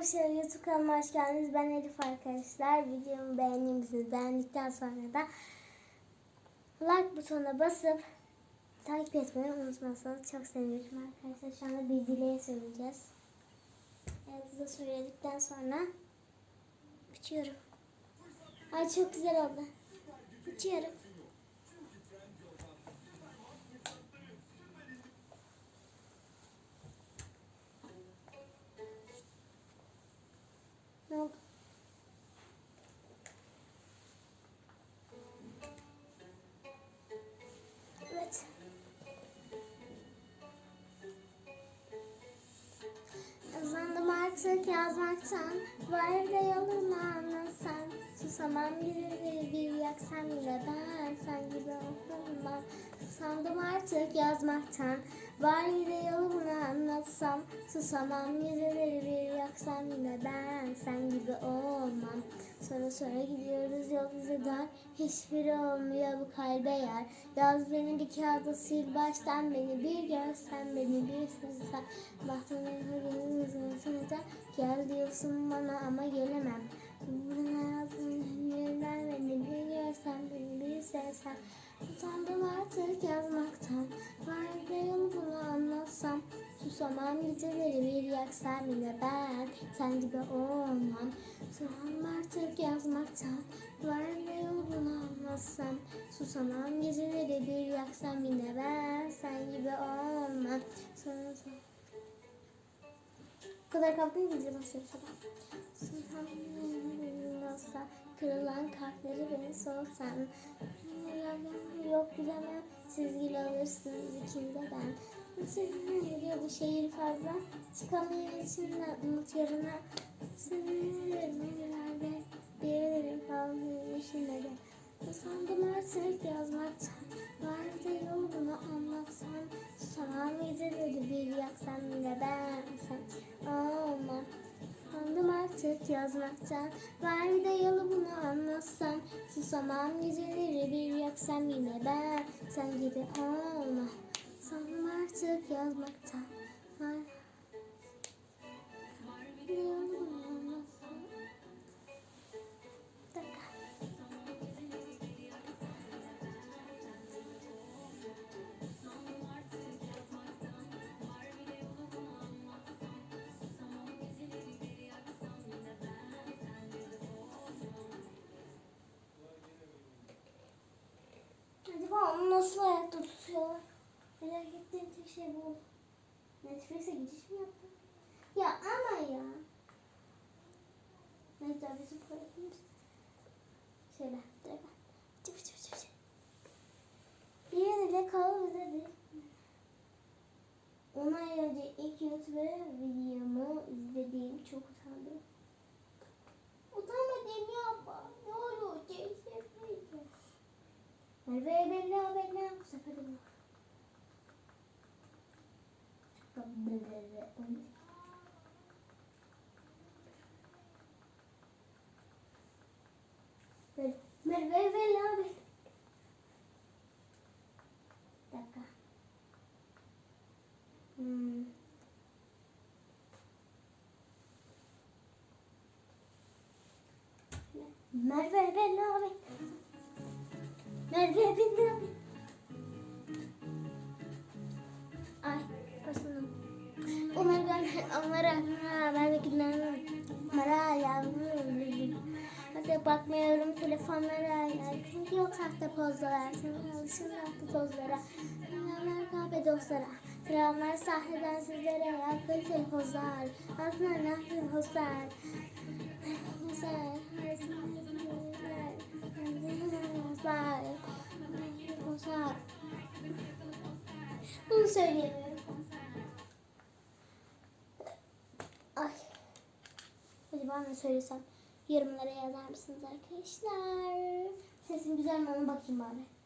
Arkadaşlar YouTube kanalıma hoş geldiniz. Ben Elif arkadaşlar. Videomu beğendiğinizi beğendikten sonra da like butonuna basıp takip etmeyi unutmazsanız çok sevinirim arkadaşlar. Şu anda bir dileğe söyleyeceğiz. Size söyledikten sonra bitiyorum. Ay çok güzel oldu. Bitiyorum. Artık yazmaktan Var da yolunu anlasan. Susamam yüzleri bir yaksam bile ben Sen gibi olmam Susandım artık yazmaktan Var da yolunu anlatsam Susamam yüzleri bir yaksam bile ben Sonra gidiyoruz yol bize dar olmuyor bu kalbe yer. Yaz beni bir kağıda sil baştan Beni bir görsen beni bir Bahtımın hırgını yüzüne sanacak Gel diyorsun bana ama gelemem. Bana yazdığın Susamam geceleri bir yaksam bile ben. Sen gibi olmam. Utandım artık yazmaktan. Var da yol bunu anlatsam Susamam geceleri bir yaksam yine ben. Sen gibi olmam. Sonra sonra bu kadar kalktım ki bize başlıyor sabah. Olsa kırılan kalpleri beni sorsan. Yok bilemem siz gül alırsınız ikinde ben. Sizin geliyor bu şehir fazla. Çıkamıyor içinden umut yarına. Sizin nerelerde bir yerim kalmıyor içinde de. Usandım artık yazmaktan. Var da yol bunu anlatsam. Sana geceleri bir yaksam yine ben sen olmam. Usandım artık yazmaktan. Var da yolu bunu anlatsam. Susamam geceleri bir yaksam yine ben sen gibi olma. Usandım artık yazmaktan. Merak ettiğim tek şey bu. Netflix'e gidiş mi yaptı? Ya ama ya. Neyse bizim koyalım. Şöyle. Direkt. Çık çık çık çık. Bir yere kal bize bir. On ay önce ilk YouTube videomu izlediğim çok utandım. Utanmadım yapma. Ne olur çekilmeyeceğim. Merve bella bella bu sefer de yok. Böyle Merve bella bella. Bir dakika. Hmm. Merve bella bella. Merve. Onlara günlerden onlara yavrum Hadi bakmıyorum telefonlara ya. Çünkü yok sahte pozlara. Senin alışın sahte pozlara. Selamlar kahve dostlara. Selamlar sahneden sizlere. Akıl pozlar. Aslında ne yapayım pozlar. Güzel. Bunu söyleyemiyorum. Ne söylesem? Yorumlara yazar mısınız arkadaşlar? Sesim güzel mi ona bakayım bari.